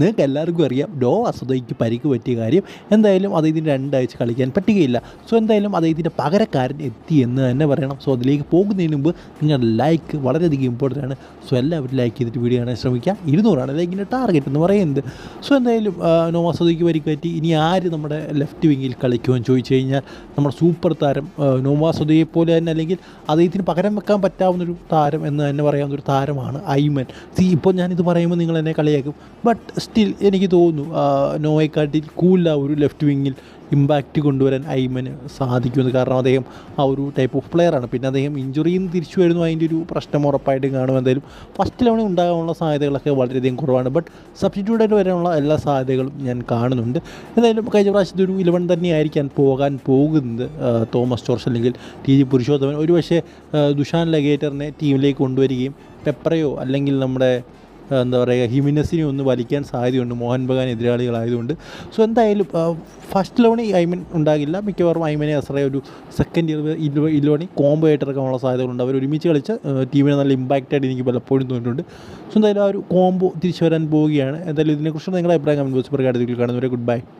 നിങ്ങൾക്ക് എല്ലാവർക്കും അറിയാം ഡോ അസുദയ്ക്ക് പരിക്ക് പറ്റിയ കാര്യം. എന്തായാലും അദ്ദേഹത്തിന് രണ്ടാഴ്ച കളിക്കാൻ പറ്റുകയില്ല. സോ എന്തായാലും അദ്ദേഹത്തിന്റെ പകരക്കാരൻ എത്തി എന്ന് തന്നെ പറയണം. സോ അതിലേക്ക് പോകുന്നതിന് മുമ്പ് നിങ്ങളുടെ ലൈക്ക് വളരെയധികം ഇമ്പോർട്ടന്റ് ആണ്. സോ എല്ലാവരും ലൈക്ക് ചെയ്തിട്ട് വീഡിയോ കാണാൻ ശ്രമിക്കുക ഇരുന്നൂറാണ് ലൈക്കിന്റെ ടാർഗറ്റ് എന്ന് പറയുന്നത്. സോ എന്തായാലും നോവാ സുദയ്ക്ക് പരിക്ക് പറ്റി. ഇനി ആര് നമ്മുടെ ലെഫ്റ്റ് വിങ്ങിൽ കളിക്കുമെന്ന് ചോദിച്ചു കഴിഞ്ഞാൽ നമ്മുടെ സൂപ്പർ താരം നോവാ സുദയെ പോലെ തന്നെ അല്ലെങ്കിൽ അദ്ദേഹത്തിന് പകരം വെക്കാൻ പറ്റാവുന്നൊരു താരം എന്ന് തന്നെ പറയാവുന്ന ഒരു താരമാണ് ഐമൻ. സി ഇപ്പോൾ ഞാനിത് പറയുമ്പോൾ നിങ്ങൾ എന്നെ കളിയാക്കും. ബട്ട് സ്റ്റിൽ എനിക്ക് തോന്നുന്നു നോയെക്കാട്ടിൽ കൂടുതൽ ഒരു ലെഫ്റ്റ് വിങ്ങിൽ ഇമ്പാക്റ്റ് കൊണ്ടുവരാൻ ഐമന് സാധിക്കുമെന്ന്. കാരണം അദ്ദേഹം ആ ഒരു ടൈപ്പ് ഓഫ് പ്ലെയറാണ് പിന്നെ അദ്ദേഹം ഇഞ്ചുറിയിൽ നിന്ന് തിരിച്ചു വരുന്നു അതിന്റെ ഒരു പ്രശ്നം ഉറപ്പായിട്ടും കാണും. എന്തായാലും ഫസ്റ്റ് ലെവണിൽ ഉണ്ടാകാനുള്ള സാധ്യതകളൊക്കെ വളരെയധികം കുറവാണ്. ബട്ട് സബ്സ്റ്റിറ്റ്യൂട്ടായിട്ട് വരാനുള്ള എല്ലാ സാധ്യതകളും ഞാൻ കാണുന്നുണ്ട്. എന്തായാലും കഴിഞ്ഞ പ്രാവശ്യത്തെ ഒരു ഇലവൻ തന്നെയായിരിക്കാൻ പോകാൻ പോകുന്നത് തോമസ് ജോർജ് അല്ലെങ്കിൽ ടി ജി പുരുഷോത്തമൻ. ഒരുപക്ഷെ ദുഷാൻ ലഗേറ്ററിനെ ടീമിലേക്ക് കൊണ്ടുവരികയും പെപ്പറയോ അല്ലെങ്കിൽ നമ്മുടെ എന്താ പറയുക ഹിമിനസിനെ ഒന്ന് വലിക്കാൻ സാധ്യതയുണ്ട്. മോഹൻ ബഗാൻ എതിരാളികളായതുകൊണ്ട്. സോ എന്തായാലും ഫസ്റ്റ് ലോണി ഐമൻ ഉണ്ടാകില്ല. മിക്കവാറും ഐമനെ അസറേ ഒരു സെക്കൻഡ് ഇയർ ഇല്ലോണി കോംബോ ആയിട്ട് ഇറക്കാനുള്ള സാധ്യതകളുണ്ട്. അവർ ഒരുമിച്ച് കളിച്ച് ടീമിന് നല്ല ഇമ്പാക്റ്റായിട്ട് എനിക്ക് പലപ്പോഴും തോന്നിയിട്ടുണ്ട്. സോ എന്തായാലും ആ ഒരു കോംബോ തിരിച്ചു വരാൻ പോവുകയാണ്. എന്തായാലും ഇതിനെക്കുറിച്ച് നിങ്ങളുടെ അഭിപ്രായം കമന്റ് ബോക്സ് പ്രകാരത്തിൽ കാണുന്നവരെ ഗുഡ് ബൈ